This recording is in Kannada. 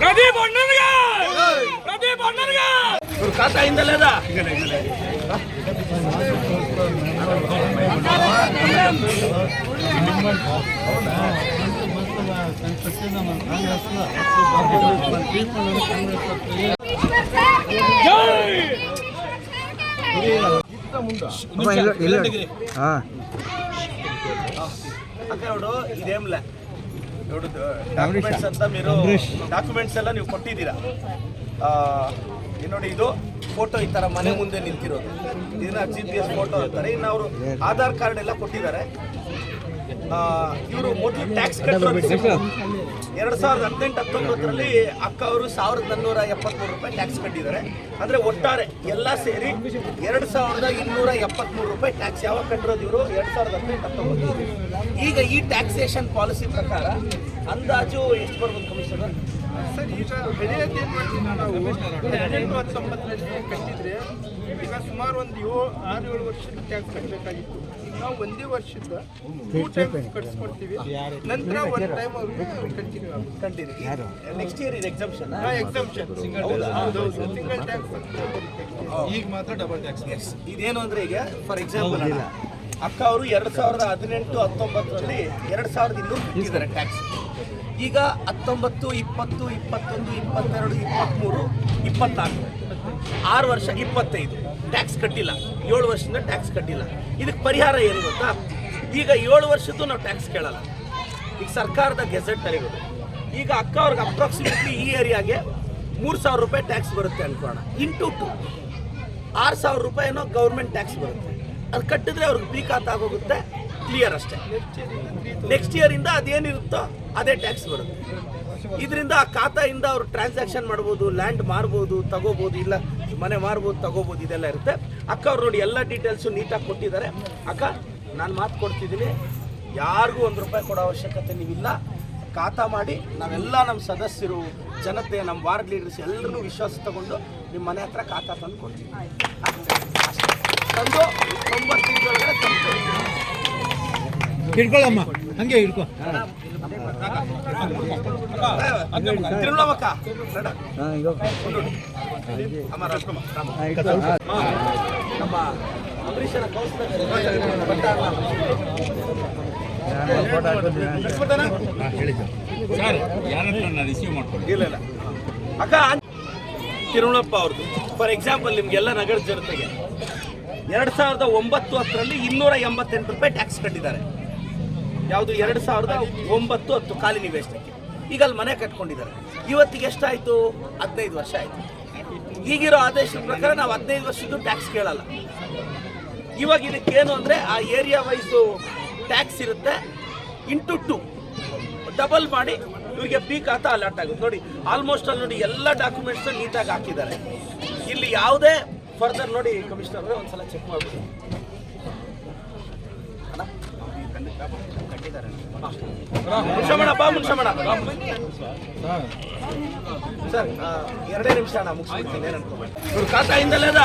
ప్రదీప్ అన్నరుగా ప్రదీప్ అన్నరుగా ఇప్పుడు ఖాతా అయిందా లేదా అక్క ఇప్పుడు ఇదేంలే ఇప్పుడు ಡಾಕ್ಯುಮೆಂಟ್ಸ್ ಅಂತ మీరు ಡಾಕ್ಯುಮೆಂಟ್ಸ್ ಎಲ್ಲ ನೀವು ಕೊಟ್ಟಿದ್ದೀರಾ ಆ, ಇದು ನೋಡಿ ಇದು ಫೋಟೋ ಈ ತರ ಮನೆ ಮುಂದೆ ನಿಂತಿರೋದು ಇದನ್ನ ಜಿ ಪಿ ಎಸ್ ಫೋಟೋ ಅಂತಾರೆ ಇನ್ನು ಅವರು ಆಧಾರ್ ಕಾರ್ಡ್ ಎಲ್ಲ ಕೊಟ್ಟಿದ್ದಾರೆ ಇವರು ಮೊದಲು ಟ್ಯಾಕ್ಸ್ ಕಟ್ಟೋರು ಎರಡು ಸಾವಿರದ ಹದಿನೆಂಟು ಹತ್ತೊಂಬತ್ತರಲ್ಲಿ ಅಕ್ಕ ಅವರು ಸಾವಿರದ ನಾನ್ನೂರ ಎಪ್ಪತ್ಮೂರು ರೂಪಾಯಿ ಟ್ಯಾಕ್ಸ್ ಕಟ್ಟಿದ್ದಾರೆ. ಅಂದ್ರೆ ಒಟ್ಟಾರೆ ಎಲ್ಲ ಸೇರಿ ಎರಡು ಸಾವಿರದ ಇನ್ನೂರ ಎಪ್ಪತ್ಮೂರು ರೂಪಾಯಿ ಟ್ಯಾಕ್ಸ್ ಯಾವಾಗ ಕಟ್ಟಿರೋದು ಇವರು? ಎರಡು ಸಾವಿರದ ಹದಿನೆಂಟು ಹತ್ತೊಂಬತ್ತು ಈಗ ಈ ಟ್ಯಾಕ್ಸೇಷನ್ ಪಾಲಿಸಿ ಪ್ರಕಾರ ಅಂದಾಜು ಎಷ್ಟು ಬರ್ಬೋದು ಕಮಿಷನರ್ ಸರ್, ಈಗ ಬೆಳೆಯೋದೇನು ಮಾಡ್ತೀವಿ ಹದಿನೆಂಟು ಹತ್ತೊಂಬತ್ತರಲ್ಲಿ ಕಟ್ಟಿದ್ರೆ ಈಗ ಸುಮಾರು ಒಂದು ಏಳು ಆರು ಏಳು ವರ್ಷದ ಟ್ಯಾಕ್ಸ್ ಕಟ್ಟಬೇಕಾಗಿತ್ತು ಈಗ ನಾವು ಒಂದೇ ವರ್ಷದ ಟೂ ಟೈಮ್ ಕಟ್ಸ್ಕೊಡ್ತೀವಿ. ನಂತರ ಒನ್ ಟೈಮ್ ಅವ್ರಿಗೆ ಕಂಟಿನ್ಯೂ. ನೆಕ್ಸ್ಟ್ ಇಯರ್ ಇದು exemption exemption single single tax ಈಗ ಮಾತ್ರ ಡಬಲ್ ಟ್ಯಾಕ್ಸ್ ಇದೇನು ಅಂದ್ರೆ ಈಗ ಫಾರ್ ಎಕ್ಸಾಂಪಲ್ ಅಕ್ಕ ಅವರು ಎರಡು ಸಾವಿರದ ಹದಿನೆಂಟು ಹತ್ತೊಂಬತ್ತರಲ್ಲಿ ಎರಡು ಸಾವಿರದ ಇನ್ನೂರು ಕಟ್ಟಿದ್ದಾರೆ ಟ್ಯಾಕ್ಸ್ ಈಗ ಹತ್ತೊಂಬತ್ತು ಇಪ್ಪತ್ತು ಇಪ್ಪತ್ತೊಂದು ಇಪ್ಪತ್ತೆರಡು ಇಪ್ಪತ್ತ್ಮೂರು ಇಪ್ಪತ್ನಾಲ್ಕು. ಆರು ವರ್ಷ ಇಪ್ಪತ್ತೈದು. ಟ್ಯಾಕ್ಸ್ ಕಟ್ಟಿಲ್ಲ. ಏಳು ವರ್ಷದಿಂದ ಟ್ಯಾಕ್ಸ್ ಕಟ್ಟಿಲ್ಲ. ಇದಕ್ಕೆ ಪರಿಹಾರ ಏನು ಗೊತ್ತಾ? ಈಗ ಏಳು ವರ್ಷದ್ದು ನಾವು ಟ್ಯಾಕ್ಸ್ ಕೇಳಲ್ಲ. ಈಗ ಸರ್ಕಾರದ ಗೆಜೆಟ್ ಇರೋದು ಈಗ ಅಕ್ಕ ಅವ್ರಿಗೆ ಅಪ್ರಾಕ್ಸಿಮೇಟ್ಲಿ ಈ ಏರಿಯಾಗೆ ಮೂರು ಸಾವಿರ ರೂಪಾಯಿ ಟ್ಯಾಕ್ಸ್ ಬರುತ್ತೆ ಅನ್ಕೋಣ ಇಂಟು ಟು ಆರು ಸಾವಿರ ರೂಪಾಯಿನೋ ಗೌರ್ಮೆಂಟ್ ಟ್ಯಾಕ್ಸ್ ಬರುತ್ತೆ. ಅದು ಕಟ್ಟಿದ್ರೆ ಅವ್ರಿಗೆ ಪೀಕ್ ಆಗೋಗುತ್ತೆ ಕ್ಲಿಯರ್ ಅಷ್ಟೇ. ನೆಕ್ಸ್ಟ್ ಇಯರ್ ಇಂದ ಅದೇನಿರುತ್ತೋ ಅದೇ ಟ್ಯಾಕ್ಸ್ ಬರುತ್ತೆ. ಇದರಿಂದ ಆ ಖಾತೆಯಿಂದ ಅವರು ಟ್ರಾನ್ಸಾಕ್ಷನ್ ಮಾಡ್ಬೋದು ಲ್ಯಾಂಡ್ ಮಾರ್ಬೋದು, ತಗೋಬೋದು, ಇಲ್ಲ ಮನೆ ಮಾರ್ಬೋದು, ತಗೋಬೋದು, ಇದೆಲ್ಲ ಇರುತ್ತೆ. ಅಕ್ಕ ಅವ್ರು ನೋಡಿ ಎಲ್ಲ ಡೀಟೇಲ್ಸು ನೀಟಾಗಿ ಕೊಟ್ಟಿದ್ದಾರೆ. ಅಕ್ಕ, ನಾನು ಮಾತು ಕೊಡ್ತಿದ್ದೀನಿ. ಯಾರಿಗೂ ಒಂದು ರೂಪಾಯಿ ಕೊಡೋ ಅವಶ್ಯಕತೆ ನೀವಿಲ್ಲ. ಖಾತಾ ಮಾಡಿ, ನಾವೆಲ್ಲ ನಮ್ಮ ಸದಸ್ಯರು, ಜನತೆ ನಮ್ಮ ವಾರ್ಡ್ ಲೀಡರ್ಸ್ ಎಲ್ಲರೂ ವಿಶ್ವಾಸ ತಗೊಂಡು ನಿಮ್ಮ ಮನೆ ಹತ್ರ ಖಾತಾ ತಂದು ಕೊಡ್ತೀವಿ. ತಂದು ತೊಂಬತ್ತು ತಿಂಗಳೊಳಗಡೆ ತಂದು ಕೊಡ್ತೀವಿ. ಹಂಗೆ ಹಿಡ್ಕೊ. ನಮ್ಮ ಅಕ್ಕ ತಿರುಳಪ್ಪ ಅವ್ರದ್ದು ಫಾರ್ ಎಕ್ಸಾಂಪಲ್ ನಿಮ್ಗೆಲ್ಲ ನಗರ ಜನತೆಗೆ. ಎರಡು ಸಾವಿರದ ಒಂಬತ್ತು ಹತ್ತರಲ್ಲಿ ಇನ್ನೂರ ಎಂಬತ್ತೆಂಟು ರೂಪಾಯಿ ಟ್ಯಾಕ್ಸ್ ಕಟ್ಟಿದ್ದಾರೆ. ಯಾವುದು ಎರಡು ಸಾವಿರದ ಒಂಬತ್ತು ಹತ್ತು ಖಾಲಿ ನಿವೇಶನಕ್ಕೆ. ಈಗ ಅಲ್ಲಿ ಮನೆ ಕಟ್ಕೊಂಡಿದ್ದಾರೆ. ಇವತ್ತಿಗೆ ಎಷ್ಟಾಯಿತು? ಹದಿನೈದು ವರ್ಷ ಆಯಿತು. ಈಗಿರೋ ಆದೇಶದ ಪ್ರಕಾರ ನಾವು ಹದಿನೈದು ವರ್ಷದ್ದು ಟ್ಯಾಕ್ಸ್ ಕೇಳಲ್ಲ. ಇವಾಗ ಇದಕ್ಕೇನು ಅಂದರೆ ಆ ಏರಿಯಾ ವೈಸು ಟ್ಯಾಕ್ಸ್ ಇರುತ್ತೆ. ಇಂಟು ಟು ಡಬಲ್ ಮಾಡಿ ಇವರಿಗೆ ಪೀಕ್ ಖಾತಾ ಅಲರ್ಟ್ ಆಗುತ್ತೆ. ನೋಡಿ ಆಲ್ಮೋಸ್ಟ್ ಅಲ್ಲಿ ನೋಡಿ ಎಲ್ಲ ಡಾಕ್ಯುಮೆಂಟ್ಸ್ ನೀಟಾಗಿ ಹಾಕಿದ್ದಾರೆ. ಇಲ್ಲಿ ಯಾವುದೇ ಫರ್ದರ್ ನೋಡಿ ಕಮಿಷನರ್ ಒಂದ್ಸಲ ಚೆಕ್ ಮಾಡ್ಬೋದು ಸರ್ ಎರಡೇ ನಿಮಿಷ ಅಣ್ಣ ಮುಗಿಸ್ಬಿಡ್ತೀನಿ ಕಟ್ಟಿದ